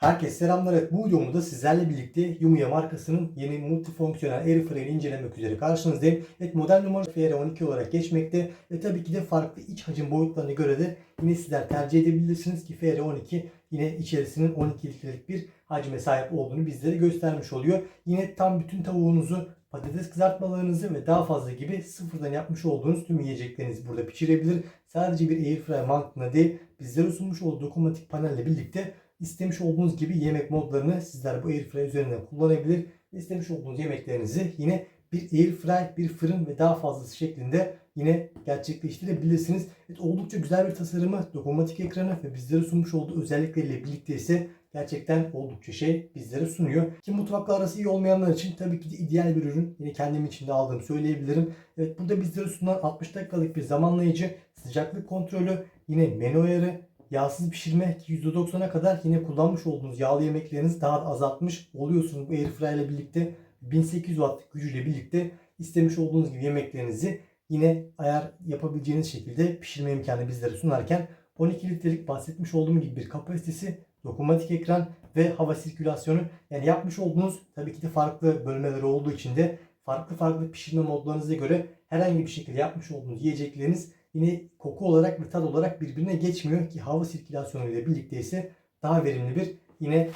Herkese selamlar. Evet, bu videomda sizlerle birlikte Yumiya markasının yeni multifonksiyonel Airfryer'i incelemek üzere karşınızdayım. Evet model numarası FR12 olarak geçmekte ve tabii ki de farklı iç hacim boyutlarına göre de yine sizler tercih edebilirsiniz ki FR12 yine içerisinin 12 litrelik bir hacme sahip olduğunu bizlere göstermiş oluyor. Yine tam bütün tavuğunuzu patates kızartmalarınızı ve daha fazla gibi sıfırdan yapmış olduğunuz tüm yiyeceklerinizi burada pişirebilir. Sadece bir airfryer mantığına değil bizlere sunmuş olduğu dokunmatik panelle birlikte istemiş olduğunuz gibi yemek modlarını sizler bu airfryer üzerinden kullanabilir. İstemiş olduğunuz yemeklerinizi yine bir airfryer, bir fırın ve daha fazlası şeklinde yine gerçekleştirebilirsiniz. Evet, oldukça güzel bir tasarımı, dokunmatik ekranı ve bizlere sunmuş olduğu özellikleriyle birlikte ise gerçekten oldukça şey bizlere sunuyor. Ki mutfakla arası iyi olmayanlar için tabii ki de ideal bir ürün. Yine kendim için de aldığımı söyleyebilirim. Evet burada bizlere sunulan 60 dakikalık bir zamanlayıcı, sıcaklık kontrolü, yine menü ayarı, yağsız pişirme ki %90'a kadar yine kullanmış olduğunuz yağlı yemeklerinizi daha da azaltmış oluyorsunuz. Bu airfryer ile birlikte 1800 watt gücüyle birlikte istemiş olduğunuz gibi yemeklerinizi yine ayar yapabileceğiniz şekilde pişirme imkanı bizlere sunarken 12 litrelik bahsetmiş olduğum gibi bir kapasitesi, dokunmatik ekran ve hava sirkülasyonu. Yani yapmış olduğunuz tabii ki de farklı bölmeleri olduğu için de farklı farklı pişirme modlarınıza göre herhangi bir şekilde yapmış olduğunuz yiyecekleriniz yine koku olarak ve tat olarak birbirine geçmiyor ki hava sirkülasyonu ile birlikte ise daha verimli bir yine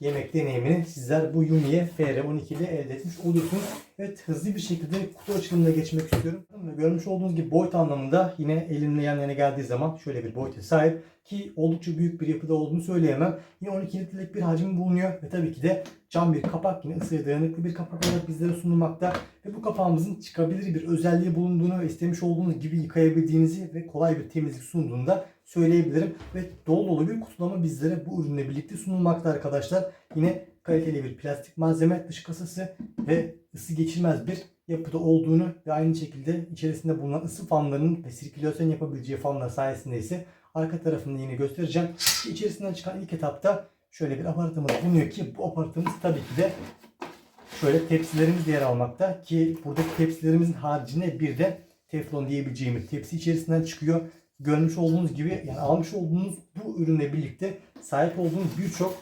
yemek deneyimini sizler bu Yumi'ye FR12 ile elde etmiş oluyorsunuz. Evet hızlı bir şekilde kutu açılımına geçmek istiyorum. Görmüş olduğunuz gibi boyut anlamında yine elimle yan yana geldiği zaman şöyle bir boyuta sahip ki oldukça büyük bir yapıda olduğunu söyleyemem. Yine 12 litrelik bir hacim bulunuyor ve tabii ki de cam bir kapak yine ısıya dayanıklı bir kapak olarak bizlere sunulmakta ve bu kapağımızın çıkabilir bir özelliği bulunduğunu ve istemiş olduğunuz gibi yıkayabildiğinizi ve kolay bir temizlik sunduğunu da söyleyebilirim. Ve dolu dolu bir kutulama bizlere bu ürünle birlikte sunulmakta arkadaşlar. Yine kaliteli bir plastik malzeme dış kasası ve ısı geçirmez bir yapıda olduğunu ve aynı şekilde içerisinde bulunan ısı fanlarının ve sirkülasyon yapabileceği fanlar sayesinde ise arka tarafında yine göstereceğim. İçerisinden çıkan ilk etapta şöyle bir aparatımız bulunuyor ki bu aparatımız tabii ki de şöyle tepsilerimiz yer almakta ki buradaki tepsilerimizin haricinde bir de teflon diyebileceğimiz tepsi içerisinden çıkıyor. Görmüş olduğunuz gibi yani almış olduğunuz bu ürünle birlikte sahip olduğunuz birçok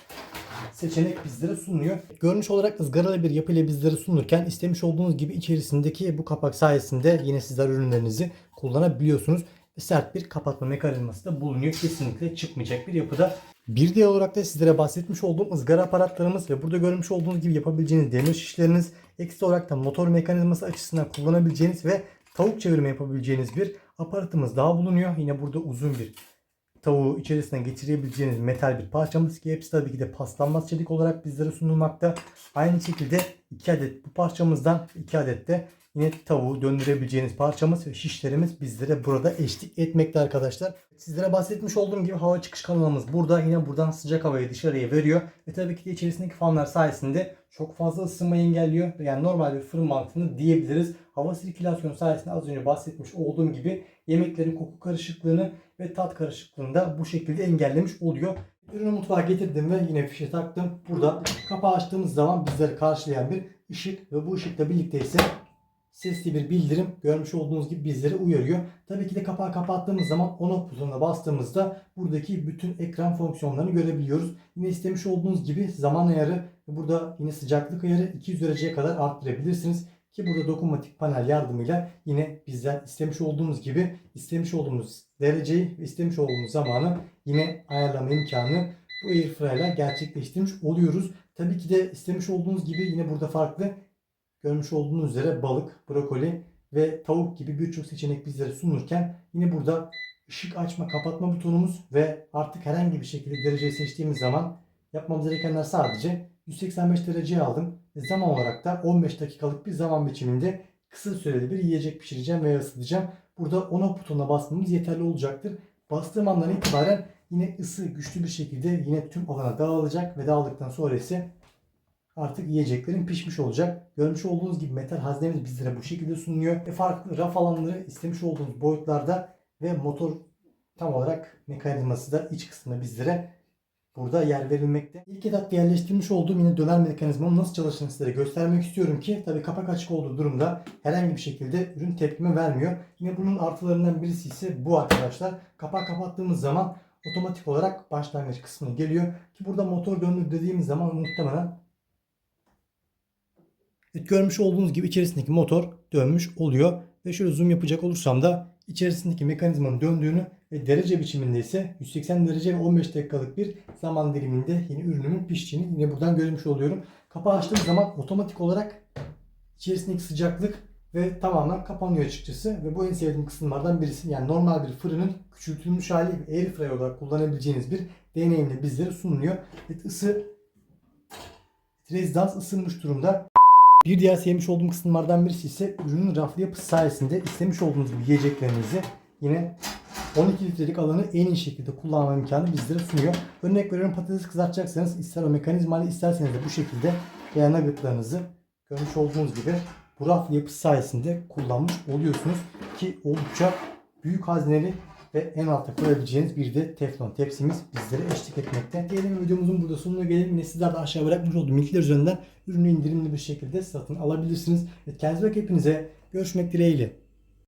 seçenek bizlere sunuyor. Görünüş olarak ızgaralı bir yapı ile bizlere sunulurken istemiş olduğunuz gibi içerisindeki bu kapak sayesinde yine sizler ürünlerinizi kullanabiliyorsunuz. Sert bir kapatma mekanizması da bulunuyor. Kesinlikle çıkmayacak bir yapıda. Bir diğer olarak da sizlere bahsetmiş olduğum ızgara aparatlarımız ve burada görmüş olduğunuz gibi yapabileceğiniz demir şişleriniz, ekstra olarak da motor mekanizması açısından kullanabileceğiniz ve tavuk çevirme yapabileceğiniz bir aparatımız daha bulunuyor. Yine burada uzun bir tavuğu içerisine geçirebileceğiniz metal bir parçamız ki hepsi tabii ki de paslanmaz çelik olarak bizlere sunulmakta. Aynı şekilde 2 adet bu parçamızdan 2 adet de yine tavuğu döndürebileceğiniz parçamız ve şişlerimiz bizlere burada eşlik etmekte arkadaşlar. Sizlere bahsetmiş olduğum gibi hava çıkış kanalımız burada. Yine buradan sıcak havayı dışarıya veriyor. Ve tabii ki de içerisindeki fanlar sayesinde çok fazla ısınmayı engelliyor. Yani normal bir fırın mantığını diyebiliriz. Hava sirkülasyonu sayesinde az önce bahsetmiş olduğum gibi yemeklerin koku karışıklığını ve tat karışıklığını da bu şekilde engellemiş oluyor. Ürünü mutfağa getirdim ve yine fişe taktım. Burada kapağı açtığımız zaman bizleri karşılayan bir ışık ve bu ışıkla birlikte ise sesli bir bildirim görmüş olduğunuz gibi bizleri uyarıyor. Tabii ki de kapağı kapattığımız zaman on off butonuna bastığımızda buradaki bütün ekran fonksiyonlarını görebiliyoruz. Yine istemiş olduğunuz gibi zaman ayarı burada yine sıcaklık ayarı 200 dereceye kadar arttırabilirsiniz. Ki burada dokunmatik panel yardımıyla yine bizler istemiş olduğumuz gibi istemiş olduğumuz dereceyi ve istemiş olduğumuz zamanı yine ayarlama imkanı bu Airfryer ile gerçekleştirmiş oluyoruz. Tabii ki de istemiş olduğunuz gibi yine burada farklı görmüş olduğunuz üzere balık, brokoli ve tavuk gibi birçok seçenek bizlere sunulurken yine burada ışık açma kapatma butonumuz ve artık herhangi bir şekilde dereceyi seçtiğimiz zaman yapmamız gerekenler sadece 185 dereceye aldım. Zaman olarak da 15 dakikalık bir zaman biçiminde kısa süreli bir yiyecek pişireceğim veya ısıtacağım. Burada on butonuna basmamız yeterli olacaktır. Bastığım andan itibaren yine ısı güçlü bir şekilde yine tüm alana dağılacak ve dağıldıktan sonra ise artık yiyeceklerin pişmiş olacak. Görmüş olduğunuz gibi metal haznemiz bizlere bu şekilde sunuluyor. Ve farklı raf alanları istemiş olduğunuz boyutlarda ve motor tam olarak mekanizması da iç kısmında bizlere burada yer verilmekte. İlk etapta yerleştirmiş olduğum yine döner mekanizmanın nasıl çalıştığını sizlere göstermek istiyorum ki tabi kapak açık olduğu durumda herhangi bir şekilde ürün tepkime vermiyor. Yine bunun artılarından birisi ise bu arkadaşlar. Kapağı kapattığımız zaman otomatik olarak başlangıç kısmına geliyor. Ki burada motor döndür dediğimiz zaman muhtemelen görmüş olduğunuz gibi içerisindeki motor dönmüş oluyor. Ve şöyle zoom yapacak olursam da içerisindeki mekanizmanın döndüğünü ve derece biçiminde ise 180 derece ve 15 dakikalık bir zaman diliminde yine ürünümün piştiğini yine buradan görmüş oluyorum. Kapağı açtığım zaman otomatik olarak içerisindeki sıcaklık ve tamamen kapanıyor açıkçası. Ve bu en sevdiğim kısımlardan birisi. Yani normal bir fırının küçültülmüş hali air fryer olarak kullanabileceğiniz bir deneyimle bizlere sunuluyor. Evet, ısı rezidans ısınmış durumda. Bir diğer sevmiş olduğum kısımlardan birisi ise ürünün raflı yapısı sayesinde istemiş olduğunuz gibi yiyeceklerinizi yine 12 litrelik alanı en iyi şekilde kullanma imkanı bizlere sunuyor. Örnek veriyorum patates kızartacaksanız ister o mekanizmayla isterseniz de bu şekilde veya nuggetlarınızı görmüş olduğunuz gibi bu raflı yapısı sayesinde kullanmış oluyorsunuz ki oldukça büyük hazneli ve en alta koyabileceğiniz bir de teflon tepsimiz bizlere eşlik etmekte. Diyelim videomuzun burada sonuna gelelim. Yine sizler de aşağı bırakmış olduğum linkler üzerinden ürünü indirimli bir şekilde satın alabilirsiniz. Kendinize bak hepinize görüşmek dileğiyle.